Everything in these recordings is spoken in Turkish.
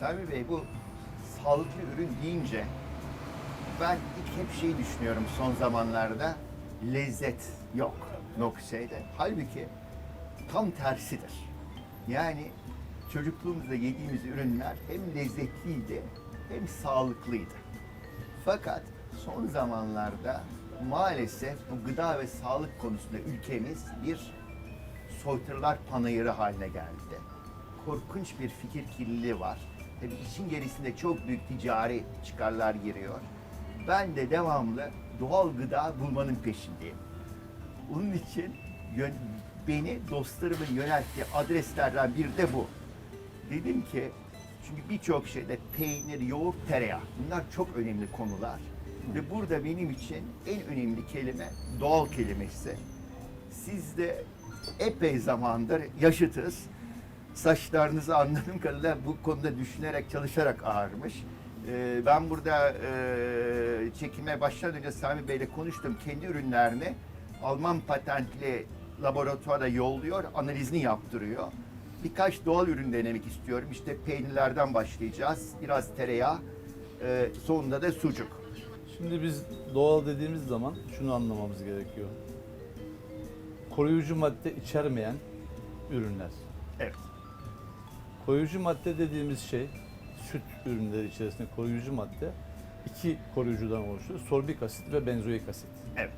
Sami Bey bu sağlıklı ürün deyince ben ilk hep şey düşünüyorum son zamanlarda lezzet yok Nokşey'de. Halbuki tam tersidir. Yani çocukluğumuzda yediğimiz ürünler hem lezzetliydi hem sağlıklıydı. Fakat son zamanlarda maalesef bu gıda ve sağlık konusunda ülkemiz bir soytarılar panayırı haline geldi. Korkunç bir fikir kirliliği var. Tabii işin gerisinde çok büyük ticari çıkarlar giriyor. Ben de devamlı doğal gıda bulmanın peşindeyim. Onun için beni dostlarımın yönelttiği adreslerden biri de bu. Dedim ki çünkü birçok şeyde peynir, yoğurt, tereyağı bunlar çok önemli konular. Ve burada benim için en önemli kelime doğal kelimesi. Siz de epey zamandır yaşıtız. Saçlarınızı anladığım kadarıyla bu konuda düşünerek, çalışarak ağarmış. Ee, ben burada e, çekime başlamadan önce Sami Bey'le konuştum. Kendi ürünlerini Alman patentli laboratuvara yolluyor, analizini yaptırıyor. Birkaç doğal ürün denemek istiyorum. İşte peynirlerden başlayacağız. Biraz tereyağı, e, sonunda da sucuk. Şimdi biz doğal dediğimiz zaman şunu anlamamız gerekiyor. Koruyucu madde içermeyen ürünler. Evet. Koruyucu madde dediğimiz şey süt ürünleri içerisinde koruyucu madde iki koruyucudan oluşuyor. Sorbik asit ve benzoik asit. Evet.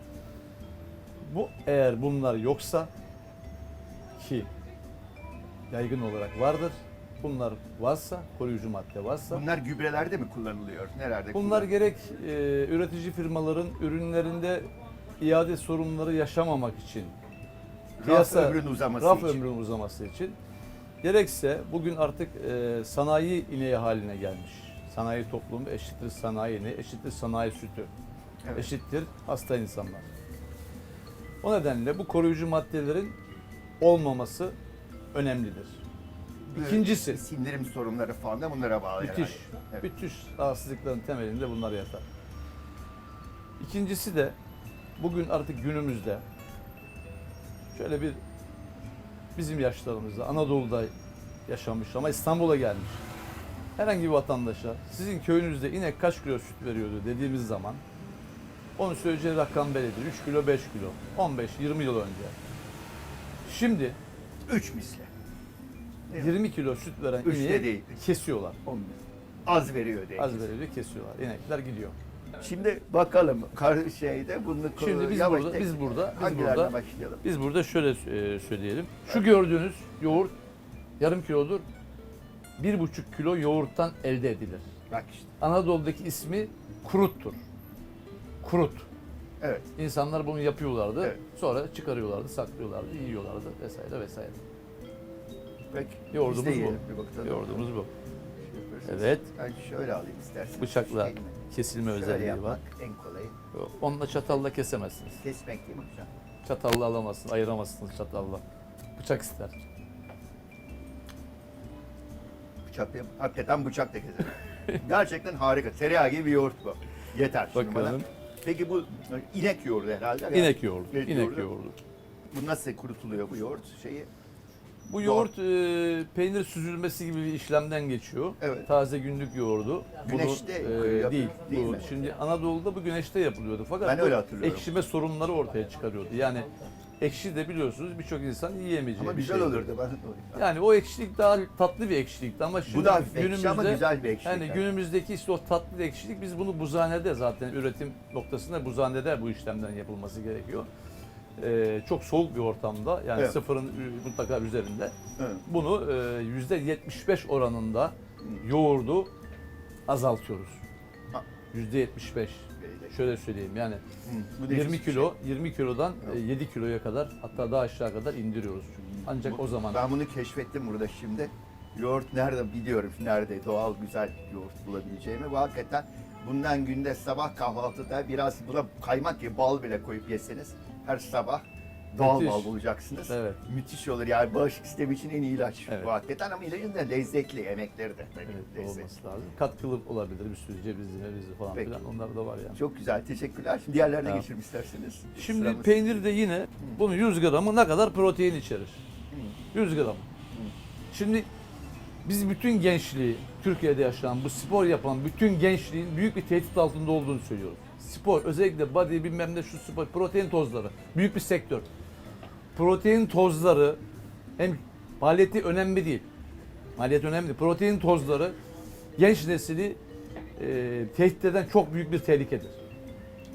Bu eğer bunlar yoksa ki yaygın olarak vardır. Bunlar varsa, koruyucu madde varsa Bunlar gübrelerde mi kullanılıyor? Nerede Bunlar kullanılıyor? gerek e, üretici firmaların ürünlerinde iade sorunları yaşamamak için, Raf ömrünün uzaması raf için. ömrünün uzaması için, gerekse bugün artık e, sanayi ineği haline gelmiş. Sanayi toplumu eşittir sanayi ineği, eşittir sanayi sütü, Evet. eşittir hasta insanlar. O nedenle bu koruyucu maddelerin olmaması önemlidir. İkincisi, sindirim sorunları falan da bunlara bağlı Müthiş. herhalde. Evet. Müthiş rahatsızlıkların temelinde bunlar yatar. İkincisi de bugün artık günümüzde şöyle bir bizim yaşlarımızda Anadolu'da yaşamış ama İstanbul'a gelmiş. Herhangi bir vatandaşa sizin köyünüzde inek kaç kilo süt veriyordu dediğimiz zaman onun söyleyeceği rakam bellidir. 3 kilo 5 kilo. 15-20 yıl önce. Şimdi Üç misli. Evet. 20 kilo süt veren Üçte ineği değil. kesiyorlar. On- Az veriyor diye. Az veriyor kesiyorlar. İnekler gidiyor. Şimdi bakalım kar şeyde bunu Şimdi biz burada, biz burada, biz burada, başlayalım? biz burada şöyle e, söyleyelim. Şu gördüğünüz yoğurt yarım kilodur. Bir buçuk kilo yoğurttan elde edilir. Bak işte. Anadolu'daki ismi kuruttur. Kurut. Evet. İnsanlar bunu yapıyorlardı. Evet. Sonra çıkarıyorlardı, saklıyorlardı, yiyorlardı vesaire vesaire. Peki. Yoğurdumuz bu. yiyelim bir bakalım. Yoğurdumuz bu. Şey. Evet. Ben şöyle alayım isterseniz. Bıçakla Şey? Kesilme Şöyle özelliği yapmak var. en kolayı. Onunla çatalla kesemezsiniz. Kesmek değil mi hocam? Çatalla alamazsınız, ayıramazsınız çatalla. Bıçak ister. Bıçak değil mi? Hakikaten bıçak da keserim. Gerçekten harika. Tereyağı gibi bir yoğurt bu. Yeter şimdi bana. Bakalım. Peki bu inek yoğurdu herhalde. İnek yoğurdu. İnek yoğurdu. Bu nasıl kurutuluyor bu yoğurt şeyi? Bu yoğurt e, peynir süzülmesi gibi bir işlemden geçiyor. Evet. Taze günlük yoğurdu. Güneşte e, yapıyor, değil. değil bu, mi? Şimdi Anadolu'da bu güneşte yapılıyordu. Fakat Ben bu öyle hatırlıyorum. ekşime sorunları ortaya çıkarıyordu. Yani ekşi de biliyorsunuz birçok insan yiyemeyeceği Ama bir güzel olurdu. Ben Yani o ekşilik daha tatlı bir ekşilikti ama şimdi bu da hafif ekşi günümüzde ama güzel bir ekşi. yani günümüzdeki işte o tatlı ekşilik biz bunu buzhanede zaten üretim noktasında buzhanede bu işlemden yapılması gerekiyor. Ee, çok soğuk bir ortamda yani Evet. sıfırın mutlaka üzerinde Evet. bunu e, yüzde 75 oranında yoğurdu azaltıyoruz. Ha. Yüzde 75. Şöyle söyleyeyim yani Hı, bu 20 nefis bir kilo 20 kilodan Evet. e, 7 kiloya kadar hatta daha aşağı kadar indiriyoruz. Ancak Bu- o zaman Ben bunu keşfettim burada şimdi. Yoğurt nerede biliyorum nerede doğal güzel yoğurt bulabileceğimi. Bu hakikaten bundan günde sabah kahvaltıda biraz buna kaymak gibi bal bile koyup yeseniz her sabah doğal Müthiş. bal bulacaksınız. Evet. Müthiş olur yani bağışıklık sistemi için en iyi ilaç Evet. bu hakikaten ama ilacın da lezzetli yemekleri de tabii Evet, lezzetli. olması lazım. Katkılı olabilir bir sürü cevizli mevizli falan Peki. filan onlar da var yani. Çok güzel teşekkürler. Şimdi diğerlerine Tamam. geçelim isterseniz. Şimdi Sıramız- peynir de yine bunun 100 gramı ne kadar protein içerir? 100 gram. Şimdi biz bütün gençliği, Türkiye'de yaşayan, bu spor yapan bütün gençliğin büyük bir tehdit altında olduğunu söylüyoruz. Spor, özellikle body bilmem ne şu spor, protein tozları, büyük bir sektör. Protein tozları hem maliyeti önemli değil. Maliyet önemli değil. Protein tozları genç nesili e, tehdit eden çok büyük bir tehlikedir.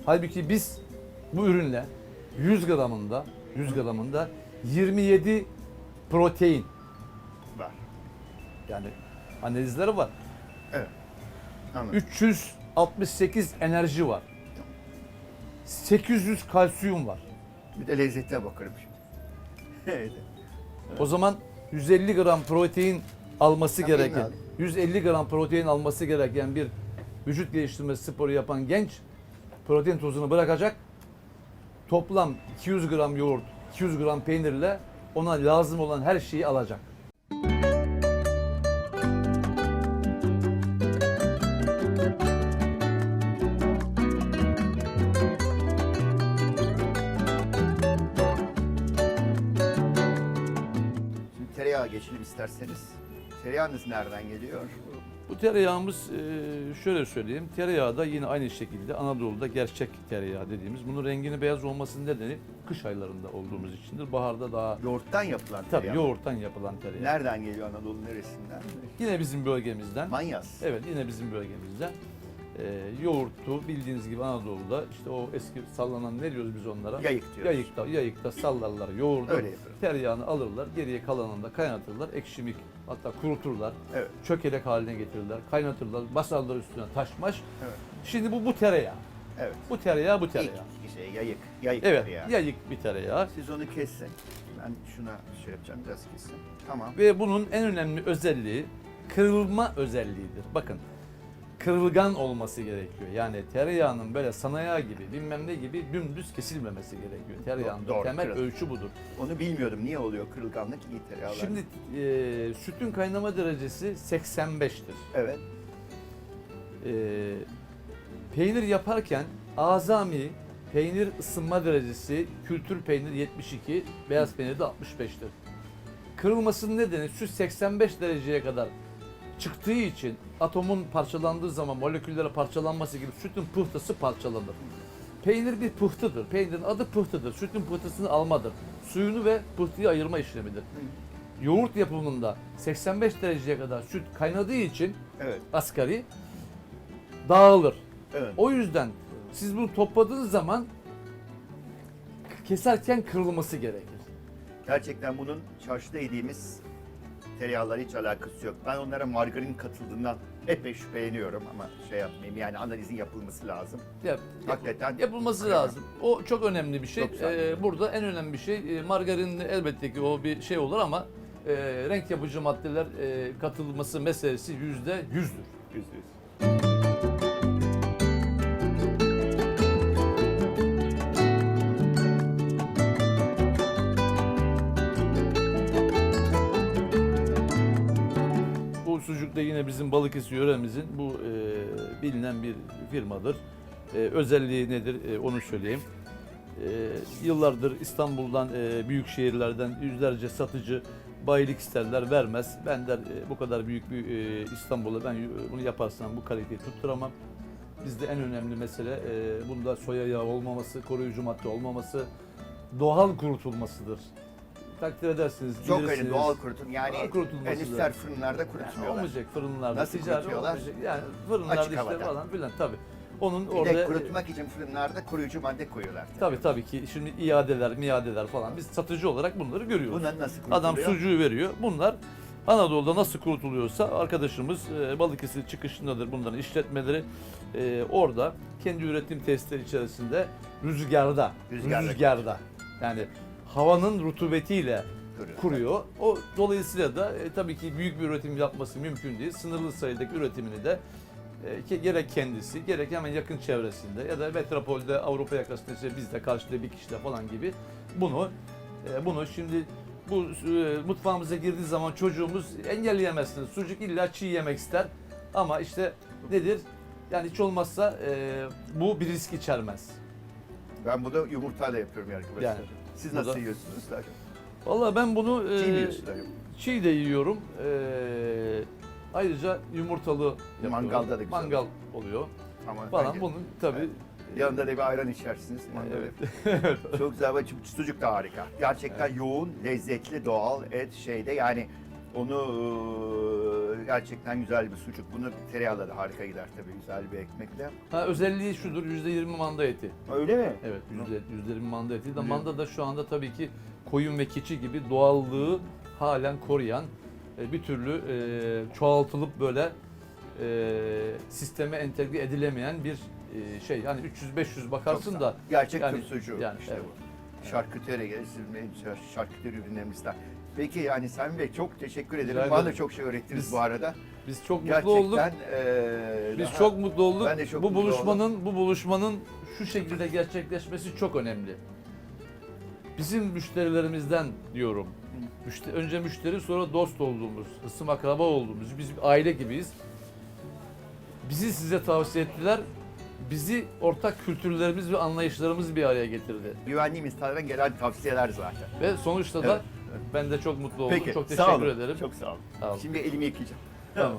Halbuki biz bu ürünle 100 gramında 100 gramında 27 protein Var. yani analizleri var. Evet. Anladım. 368 enerji var. 800 kalsiyum var. Bir de lezzete bakarım şimdi. evet. O zaman 150 gram protein alması Tabii, gereken, abi. 150 gram protein alması gereken bir vücut geliştirme sporu yapan genç protein tozunu bırakacak. Toplam 200 gram yoğurt, 200 gram peynirle ona lazım olan her şeyi alacak. Geçelim isterseniz. Tereyağınız nereden geliyor? Bu tereyağımız e, şöyle söyleyeyim. Tereyağı da yine aynı şekilde Anadolu'da gerçek tereyağı dediğimiz. Bunun rengini beyaz olmasının nedeni kış aylarında olduğumuz içindir. Baharda daha Yoğurttan yapılan tabii tereyağı. yoğurttan yapılan tereyağı. Nereden geliyor Anadolu neresinden? Yine bizim bölgemizden. Manyas. Evet yine bizim bölgemizden. E, yoğurtu bildiğiniz gibi Anadolu'da işte o eski sallanan ne diyoruz biz onlara? Yayık diyoruz. Yayıkta, yayıkta sallarlar yoğurdu. Öyle yapıyoruz. Tereyağını alırlar, geriye kalanını da kaynatırlar, ekşimik hatta kuruturlar, Evet. çökelek haline getirirler, kaynatırlar, basarlar üstüne taşmaş. Evet. Şimdi bu bu tereyağı. Evet. Bu tereyağı bu İlk tereyağı. şey yayık. Yayık Evet, tereyağı. yayık bir tereyağı. Siz onu kessin. Ben şuna şey yapacağım biraz kessin. Tamam. Ve bunun en önemli özelliği kırılma özelliğidir. Bakın kırılgan olması gerekiyor. Yani tereyağının böyle sanayağı gibi bilmem ne gibi dümdüz kesilmemesi gerekiyor. Tereyağında Doğru, temel kırıl. ölçü budur. Onu bilmiyordum. Niye oluyor kırılganlık iyi tereyağlar? Şimdi e, sütün kaynama derecesi 85'tir. Evet. E, peynir yaparken azami peynir ısınma derecesi kültür peynir 72, beyaz peynir de 65'tir. Kırılmasının nedeni süt 85 dereceye kadar çıktığı için atomun parçalandığı zaman moleküllere parçalanması gibi sütün pıhtısı parçalanır. Peynir bir pıhtıdır. Peynirin adı pıhtıdır. Sütün pıhtısını almadır. Suyunu ve pıhtıyı ayırma işlemidir. Yoğurt yapımında 85 dereceye kadar süt kaynadığı için Evet. asgari dağılır. Evet. O yüzden siz bunu topladığınız zaman keserken kırılması gerekir. Gerçekten bunun çarşıda yediğimiz tereyağlar hiç alakası yok. Ben onlara margarin katıldığından epey şüpheleniyorum ama şey yapmayayım yani analizin yapılması lazım. Yap, Hakikaten yapılması krema. lazım. O çok önemli bir şey. Çok güzel. Ee, burada en önemli bir şey e, margarin elbette ki o bir şey olur ama e, renk yapıcı maddeler e, katılması meselesi yüzde yüzdür. Yüzde yüz. Yine bizim Balıkesir yöremizin bu e, bilinen bir firmadır. E, özelliği nedir e, onu söyleyeyim. E, yıllardır İstanbul'dan, e, büyük şehirlerden yüzlerce satıcı bayilik isterler vermez. Ben der e, bu kadar büyük bir e, İstanbul'a ben bunu yaparsam bu kaliteyi tutturamam. Bizde en önemli mesele e, bunda soya yağı olmaması, koruyucu madde olmaması, doğal kurutulmasıdır. Takdir edersiniz, Çok bilirsiniz. öyle doğal kurutun yani Doğal kurutulması endüstri da. fırınlarda Yani kurutmuyorlar. olmayacak fırınlarda. Nasıl ticari kurutuyorlar? olmayacak. Yani fırınlarda Açık işte havada. falan filan tabii. Onun Bir orada de kurutmak için fırınlarda koruyucu madde koyuyorlar. tabii tabii ki şimdi iadeler, miadeler falan biz satıcı olarak bunları görüyoruz. Bunlar nasıl kurutuluyor? Adam sucuğu veriyor. Bunlar Anadolu'da nasıl kurutuluyorsa arkadaşımız e, Balıkesir çıkışındadır bunların işletmeleri. E, orada kendi üretim testleri içerisinde rüzgarda, Rüzgarda. rüzgarda yani havanın rutubetiyle Kuruyor. kuruyor. O dolayısıyla da e, tabii ki büyük bir üretim yapması mümkün değil. Sınırlı sayıdaki üretimini de e, gerek kendisi gerek hemen yakın çevresinde ya da metropolde Avrupa yakasında işte bizde karşıda bir kişide falan gibi bunu e, bunu şimdi bu e, mutfağımıza girdiği zaman çocuğumuz engelleyemezsiniz. Sucuk illa çiğ yemek ister ama işte nedir? Yani hiç olmazsa e, bu bir risk içermez. Ben bunu yumurtayla yapıyorum arkadaşlar. Yani Siz nasıl da- yiyorsunuz? çok? Vallahi ben bunu e, Çiğ mi yiyorsunuz? çiğ de yiyorum. Ee, ayrıca yumurtalı yapıyorum. Mangalda da güzel Mangal oluyor Ama falan. önce- Bunun tabii Yanında da bir ayran içersiniz. evet. Çok güzel çu- sucuk da harika. Gerçekten yoğun, lezzetli, doğal et şeyde yani onu gerçekten güzel bir sucuk. Bunu tereyağla da harika gider tabii güzel bir ekmekle. ha, özelliği şudur %20 manda eti. Öyle mi? Evet yüzde 20 manda eti. De manda da şu anda tabii ki koyun ve keçi gibi doğallığı halen koruyan e, bir türlü e, çoğaltılıp böyle e, sisteme entegre edilemeyen bir şey. Yani 300-500 bakarsın Çok da Gerçek yani- Türk sucuğu yani işte evet. bu. Şarküteri şarküteri ürünlerimizden. Peki yani Sami Bey çok teşekkür ederim. Rica Bana da ederim. çok şey öğrettiniz Biz bu arada. biz çok mutlu olduk. eee, Biz daha- çok mutlu olduk. Ben de çok bu mutlu buluşmanın bu buluşmanın şu şekilde gerçekleşmesi çok önemli. Bizim müşterilerimizden diyorum. Müşte- önce müşteri sonra dost olduğumuz, ısım akraba olduğumuz, biz bir aile gibiyiz. Bizi size tavsiye ettiler. Bizi ortak kültürlerimiz ve anlayışlarımız bir araya getirdi. güvenliğim insanlardan gelen tavsiyeler zaten. Ve sonuçta da Evet, ben de çok mutlu oldum. Peki, çok sağ teşekkür olun. ederim. Çok sağ olun. Sağ olun. Şimdi elimi yıkayacağım. Tamam.